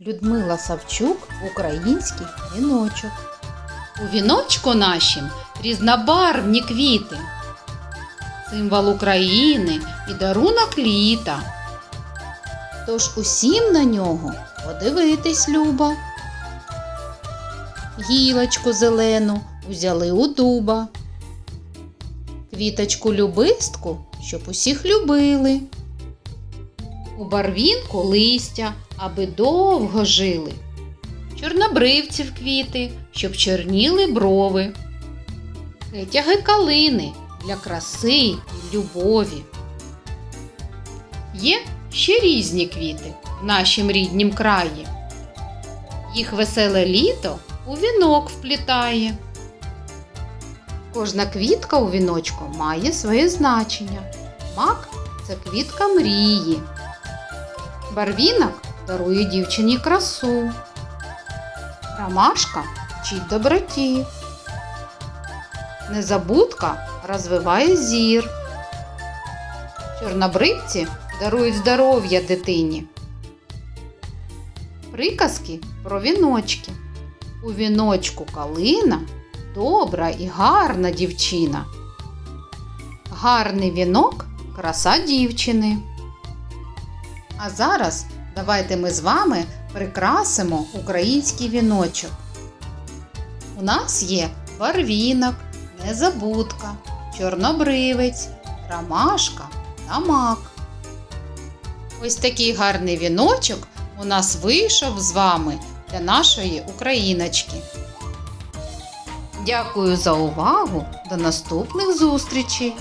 Людмила Савчук, український віночок. У віночку нашім різнобарвні квіти, символ України і дарунок літа. Тож усім на нього подивитись, Люба. Гілочку зелену взяли у дуба. Квіточку любистку, щоб усіх любили. У барвінку листя, аби довго жили. Чорнобривців квіти, щоб чорніли брови. Кетяги калини для краси і любові. Є ще різні квіти в нашім ріднім краї. Їх веселе літо у вінок вплітає. Кожна квітка у віночку має своє значення. Мак це квітка мрії. Барвінок дарує дівчині красу. Ромашка вчить доброті. Незабудка розвиває зір. Чорнобривці дарують здоров'я дитині. Приказки про віночки. У віночку калина добра і гарна дівчина. Гарний вінок краса дівчини. А зараз давайте ми з вами прикрасимо український віночок. У нас є барвінок, незабудка, чорнобривець, ромашка та мак. Ось такий гарний віночок у нас вийшов з вами для нашої україночки. Дякую за увагу. До наступних зустрічей!